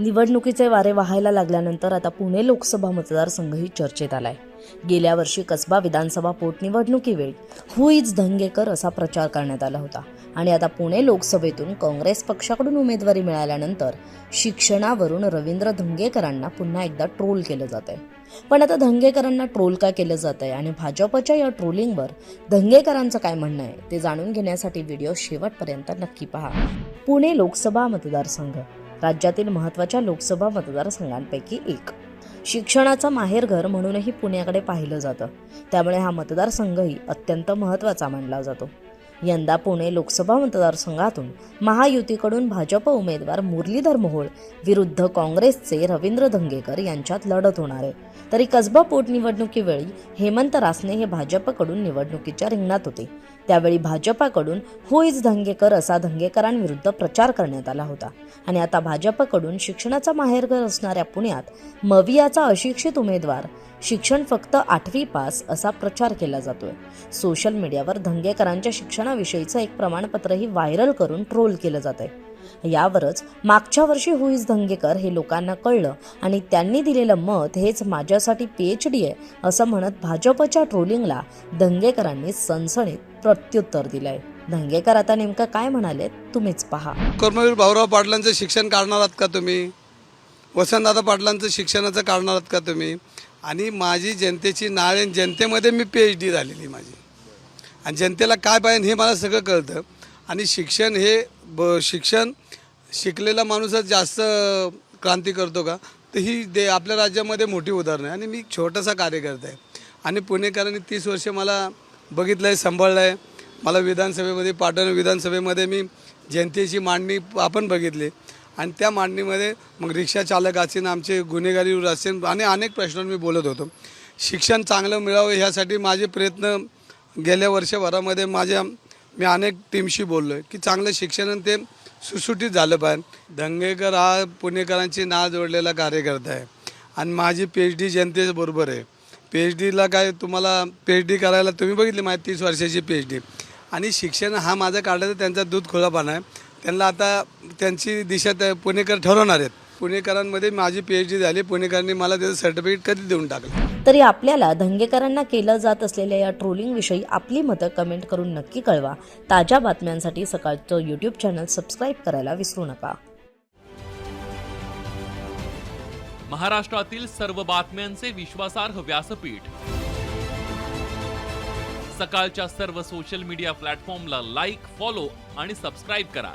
निवडणुकीचे वारे वाहायला लागल्यानंतर आता पुणे लोकसभा मतदारसंघही चर्चेत आलाय. गेल्या वर्षी कसबा विधानसभा पोटनिवडणुकीवेळी हु इज धंगेकर असा प्रचार करण्यात आला होता. आणि आता पुणे लोकसभेतून काँग्रेस पक्षाकडून उमेदवारी मिळाल्यानंतर शिक्षणावरून रवींद्र धंगेकरांना पुन्हा एकदा ट्रोल केलं जात आहे पण आता धंगेकरांना ट्रोल का केलं जात आहे आणि भाजपच्या या ट्रोलिंगवर धंगेकरांचं काय म्हणणं आहे ते जाणून घेण्यासाठी व्हिडिओ शेवटपर्यंत नक्की पहा. पुणे लोकसभा मतदारसंघ राज्यातील महत्त्वाच्या लोकसभा मतदारसंघांपैकी एक. शिक्षणाचं माहेरघर म्हणूनही पुण्याकडे पाहिलं जातं. त्यामुळे हा मतदारसंघही अत्यंत महत्त्वाचा मानला जातो. यंदा पुणे लोकसभा मतदारसंघातून महायुतीकडून भाजप उमेदवार मुरलीधर मोहोळ विरुद्ध काँग्रेसचे रवींद्र धंगेकर यांच्यात लढत होणार आहे. तरी कसबा पोटनिवडणुकीवेळी हेमंत रासने हे भाजपकडून निवडणुकीच्या रिंगणात होते. त्यावेळी भाजपाकडून हु इज धंगेकर असा धंगेकरांविरुद्ध प्रचार करण्यात आला होता. आणि आता भाजपकडून शिक्षणाचा माहेरघर असणाऱ्या पुण्यात मवियाचा अशिक्षित उमेदवार शिक्षण फक्त आठवी पास असा प्रचार केला जातोय. सोशल मीडियावर धंगेकरांच्या शिक्षणाविषयीचं एक प्रमाणपत्रही व्हायरल करून ट्रोल केलं जात आहे यावरच मागच्या वर्षी हुईस धंगेकर हे लोकांना कळलं आणि त्यांनी दिलेलं मत हेच माझ्यासाठी पीएच डी आहे असं म्हणत भाजपच्या ट्रोलिंगला धंगेकरांनी सणसणीत प्रत्युत्तर दिलंय. धंगेकर आता नेमकं काय म्हणाले तुम्हीच पहा. कर्मवीर भाऊराव पाटलांचं शिक्षण काढणार आहात का तुम्ही? वसंतदादा पाटलांचं शिक्षणाचं काढणार आहात का तुम्ही? आणि माझी जनतेची नाळ आहे, जनतेमध्ये मी पी एच डी झालेली माझी. आणि जनतेला काय पाहिजे हे मला सगळं कळतं. आणि शिक्षण हे ब शिक्षण शिकलेला माणूसच जास्त क्रांती करतो का तर ही दे आपल्या राज्यामध्ये मोठी उदाहरणं आहे. आणि मी छोटासा कार्यकर्ता आहे. आणि पुणेकरांनी तीस वर्ष मला बघितलं आहे सांभाळलं आहे मला विधानसभेमध्ये पाटण विधानसभेमध्ये मी जनतेची मांडणी आपण बघितली. आणि त्या मांडणीमध्ये मग रिक्षा चालक असेल आमचे गुन्हेगारी असेल आणि अनेक प्रश्नांवर मी बोलत होतो. शिक्षण चांगलं मिळावं ह्यासाठी माझे प्रयत्न गेल्या वर्षभरामध्ये माझ्या मी अनेक टीमशी बोललो आहे की चांगलं शिक्षण आणि ते सुसुटीत झालं पाहिजे. दंगेकर हा पुणेकरांची ना जोडलेला कार्यकर्ता आहे. आणि माझी पी एच डी जनतेबरोबर आहे. पी एच डीला काय तुम्हाला पी एच डी करायला तुम्ही बघितली माझी तीस वर्षाची पी एच डी आणि शिक्षण हा माझा काढायचा त्यांचा दूध खोळापणा आहे. त्यांना आता त्यांची दिशा त्या पुणेकर ठरवणार आहेत. पुणेकरांमध्ये माझी पी एच डी झाली पुणेकरांनी मला त्याचं सर्टिफिकेट कधी देऊन टाकलं तरी आपल्याला धंगेकरांना केलं जात असलेल्या या ट्रोलिंग विषयी आपली मतं कमेंट करून नक्की कळवा. ताज्या बातम्यांसाठी सकाळचं यूट्यूब चॅनल सबस्क्राईब करायला विसरू नका. महाराष्ट्रातील सर्व बातम्यांचे विश्वासार्ह व्यासपीठ. सकाळच्या सर्व सोशल मीडिया प्लॅटफॉर्मला लाईक फॉलो आणि सबस्क्राईब करा.